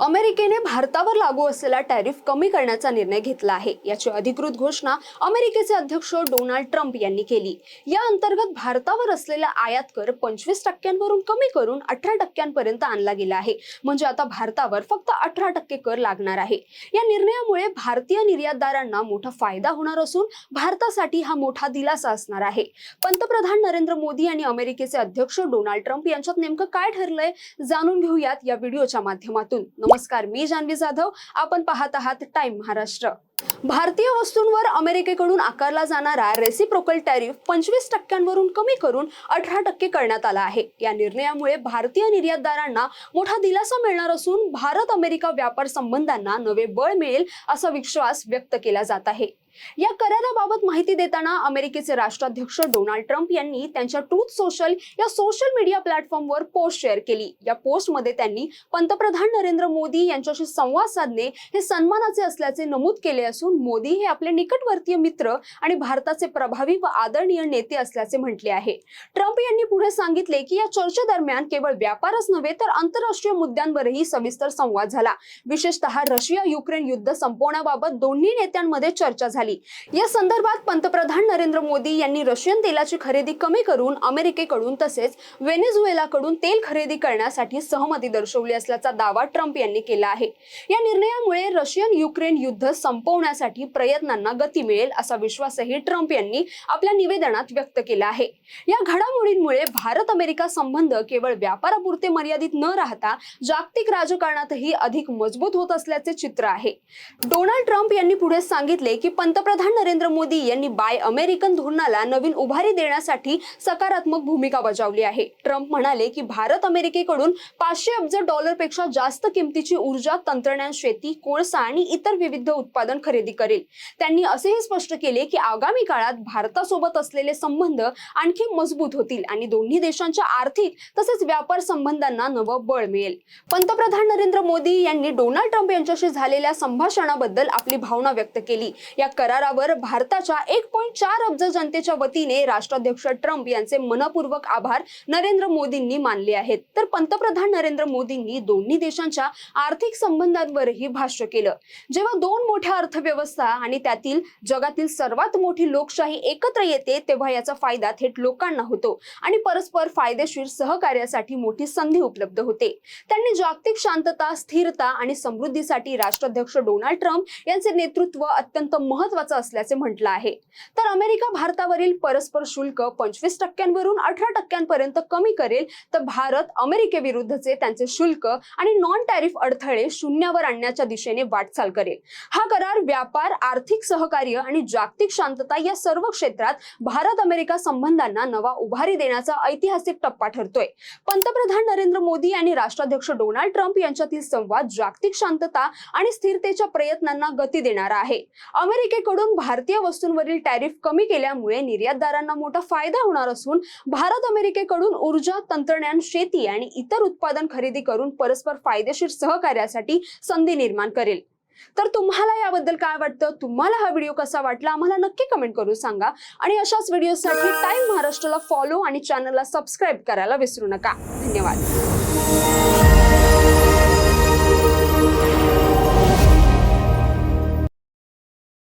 अमेरिकेने भारतावर लागू असलेला टॅरिफ कमी करण्याचा निर्णय घेतला आहे. याची अधिकृत घोषणा अमेरिकेचे अध्यक्ष डोनाल्ड ट्रम्प यांनी केली. या अंतर्गत भारतावर असलेला आयात कर पंचवीस टक्क्यांवरून कमी करून अठरा टक्क्यांपर्यंत आणला गेला आहे. म्हणजे आता भारतावर फक्त अठरा टक्के कर लागणार आहे. या निर्णयामुळे भारतीय निर्यातदारांना मोठा फायदा होणार असून भारतासाठी हा मोठा दिलासा असणार आहे. पंतप्रधान नरेंद्र मोदी आणि अमेरिकेचे अध्यक्ष डोनाल्ड ट्रम्प यांच्यात नेमकं काय ठरलंय जाणून घेऊयात या व्हिडिओच्या माध्यमातून. नमस्कार मी जान्हवी जाधव. आपण पाहत आहात टाइम महाराष्ट्र. भारतीय वस्तूंवर अमेरिकेकडून आकारला जाणारा रेसिप्रोकल टॅरिफ पंचवीस टक्क्यांवरून कमी करून अठरा टक्के करण्यात आला आहे. या निर्णयामुळे भारतीय निर्यातदारांना मोठा दिलासा मिळणार असून भारत अमेरिका व्यापार संबंधांना नवे बळ मिळेल असा विश्वास व्यक्त केला जात आहे. या कराराबाबत माहिती देताना अमेरिकेचे राष्ट्राध्यक्ष डोनाल्ड ट्रम्प यांनी त्यांच्या ट्रूथ सोशल या सोशल मीडिया प्लॅटफॉर्मवर पोस्ट शेअर केली. या पोस्टमध्ये त्यांनी पंतप्रधान नरेंद्र मोदी यांच्याशी संवाद साधणे हे सन्मानाचे असल्याचे नमूद केले असून मोदी हे आपले निकटवर्तीय मित्र आणि भारताचे प्रभावी व आदरणीय नेते असल्याचे म्हटले आहे. ट्रम्प यांनी पुढे सांगितले की या चर्चेदरम्यान केवळ व्यापारच नव्हे तर आंतरराष्ट्रीय मुद्द्यांवरही सविस्तर संवाद झाला. विशेषतः रशिया युक्रेन युद्ध संपवण्याबाबत दोन्ही नेत्यांमध्ये चर्चा झाली. या संदर्भात पंतप्रधान नरेंद्र मोदी यांनी रशियन तेलाची खरेदी कमी करून अमेरिकेकडून तसेच व्हेनेझुएलाकडून तेल खरेदी करण्यासाठी सहमती दर्शवली असल्याचा दावा ट्रम्प यांनी केला आहे. या निर्णयामुळे रशियन युक्रेन युद्ध थांबवण्यासाठी प्रयत्नांना गती मिळेल असा विश्वासही ट्रम्प यांनी आपल्या निवेदनात व्यक्त केला आहे. या घडामोडींमुळे भारत अमेरिका संबंध केवळ व्यापारापुरते मर्यादित न राहता जागतिक राजकारणातही अधिक मजबूत होत असल्याचे चित्र आहे. डोनाल्ड ट्रम्प यांनी पुढे सांगितले की पंतप्रधान नरेंद्र मोदी यांनी बाय अमेरिकन धोरणाला नवीन उभारी देण्यासाठी सकारात्मक भूमिका बजावली आहे. ट्रम्प म्हणाले की भारत अमेरिकेकडून पाचशे अब्ज डॉलरपेक्षा जास्त किमतीची ऊर्जा तंत्रज्ञान शेती कोळसा आणि इतर विविध उत्पादन खरेदी करेल. त्यांनी असेही स्पष्ट केले की आगामी काळात भारतासोबत असलेले संबंध आणखी मजबूत होतील आणि दोन्ही देशांच्या आर्थिक तसेच व्यापार संबंधांना नवं बळ मिळेल. पंतप्रधान नरेंद्र मोदी यांनी डोनाल्ड ट्रम्प यांच्याशी झालेल्या संभाषणाबद्दल आपली भावना व्यक्त केली. या करारावर भारताच्या एक पॉईंट चार अब्ज जनतेच्या वतीने राष्ट्राध्यक्ष ट्रम्प यांचे मनपूर्वक आभार नरेंद्र मोदींनी मानले आहेत. तर पंतप्रधान नरेंद्र मोदींनी दोन्ही देशांच्या आर्थिक संबंधांवरही भाष्य केलं. जेव्हा दोन मोठ्या अर्थव्यवस्था आणि त्यातील जगातील सर्वात मोठी लोकशाही एकत्र येते तेव्हा याचा फायदा थेट लोकांना होतो आणि परस्पर फायदेशीर सहकार्यासाठी मोठी संधी उपलब्ध होते. त्यांनी जागतिक शांतता स्थिरता आणि समृद्धीसाठी राष्ट्राध्यक्ष डोनाल्ड ट्रम्प यांचे नेतृत्व अत्यंत महत्वाचं असल्याचे म्हटलं आहे. तर अमेरिका भारतावरील परस्पर शुल्क पंचवीस टक्क्यांवरून अठरा टक्क्यांपर्यंत कमी करेल तर भारत अमेरिकेविरुद्धचे त्यांचे शुल्क आणि नॉन टॅरिफ अडथळे शून्यावर आणण्याच्या दिशेने वाटचाल करेल. हा करार व्यापार आर्थिक सहकार्य आणि जागतिक शांतता या सर्व क्षेत्रात भारत अमेरिका संबंधांना नवा उभारी देण्याचा ऐतिहासिक टप्पा ठरतोय. पंतप्रधान नरेंद्र मोदी आणि राष्ट्राध्यक्ष डोनाल्ड ट्रम्प यांच्यातील संवाद जागतिक शांतता आणि स्थिरतेच्या प्रयत्नांना गती देणारा आहे. अमेरिकेकडून भारतीय वस्तूंवरील टॅरिफ कमी केल्यामुळे निर्यातदारांना मोठा फायदा होणार असून भारत अमेरिकेकडून ऊर्जा तंत्रज्ञान शेती आणि इतर उत्पादन खरेदी करून परस्पर फायदेशीर सहकार्यासाठी संधी निर्माण करेल. तर तुम्हाला याबद्दल काय वाटतं? तुम्हाला हा व्हिडिओ कसा वाटला? आम्हाला नक्की कमेंट करून सांगा. आणि अशाच व्हिडिओसाठी टाइम महाराष्ट्राला फॉलो आणि चॅनलला सबस्क्राईब करायला विसरू नका. धन्यवाद.